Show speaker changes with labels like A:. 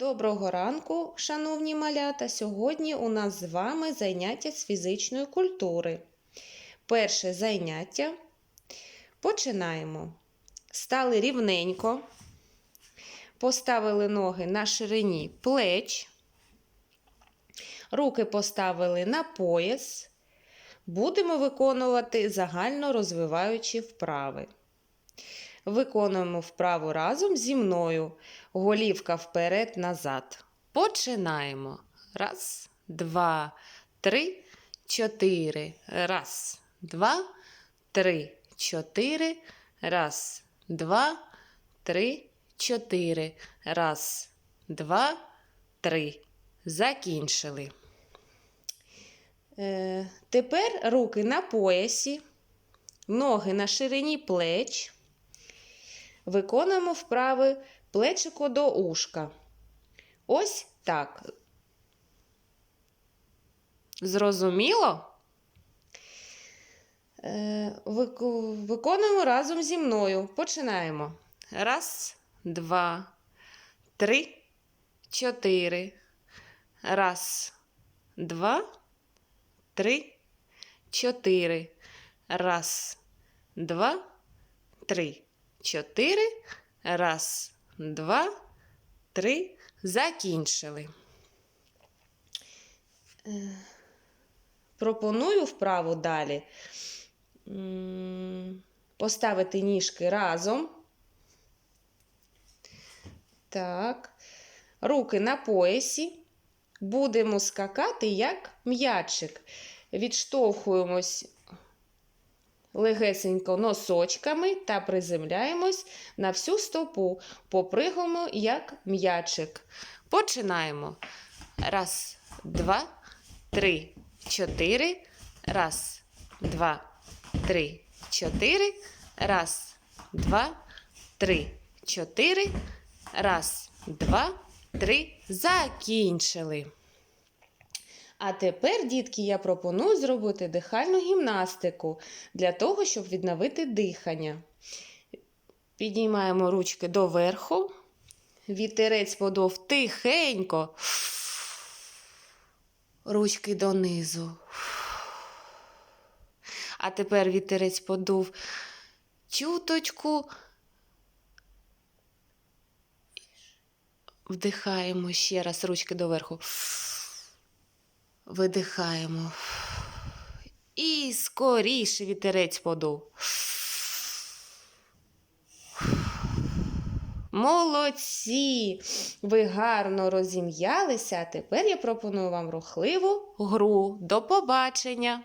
A: Доброго ранку, шановні малята! Сьогодні у нас з вами заняття з фізичної культури. Перше заняття. Починаємо. Стали рівненько, поставили ноги на ширині плеч, руки поставили на пояс. Будемо виконувати загально розвиваючі вправи. Виконуємо вправу разом зі мною. Голівка вперед, назад. Починаємо. Раз, два, три, чотири. Раз, два, три, чотири. Раз, два, три, чотири. Раз, два, три. Закінчили. Е, тепер руки на поясі, ноги на ширині плеч. Виконуємо вправи плечико до ушка. Ось так. Зрозуміло? Е, Виконуємо разом зі мною. Починаємо. Раз, два, три, чотири. Раз, два, три, чотири. Раз, два, три, чотири. Раз, два, три. Закінчили. Е, Пропоную вправу далі поставити ніжки разом. Так. Руки на поясі. Будемо скакати як м'ячик. Відштовхуємось легесенько носочками та приземляємось на всю стопу. Попригаємо як м'ячик. Починаємо. Раз, два, три, чотири. Раз, два, три, чотири. Раз, два, три, чотири. Раз, два, три. Закінчили. А тепер, дітки, я пропоную зробити дихальну гімнастику для того, щоб відновити дихання. Піднімаємо ручки доверху. Вітерець подов тихенько. Ручки донизу. А тепер вітерець подув чуточку. Вдихаємо ще раз ручки доверху. Видихаємо. І скоріше вітерець подув. Молодці! Ви гарно розім'ялися. А тепер я пропоную вам рухливу гру. До побачення!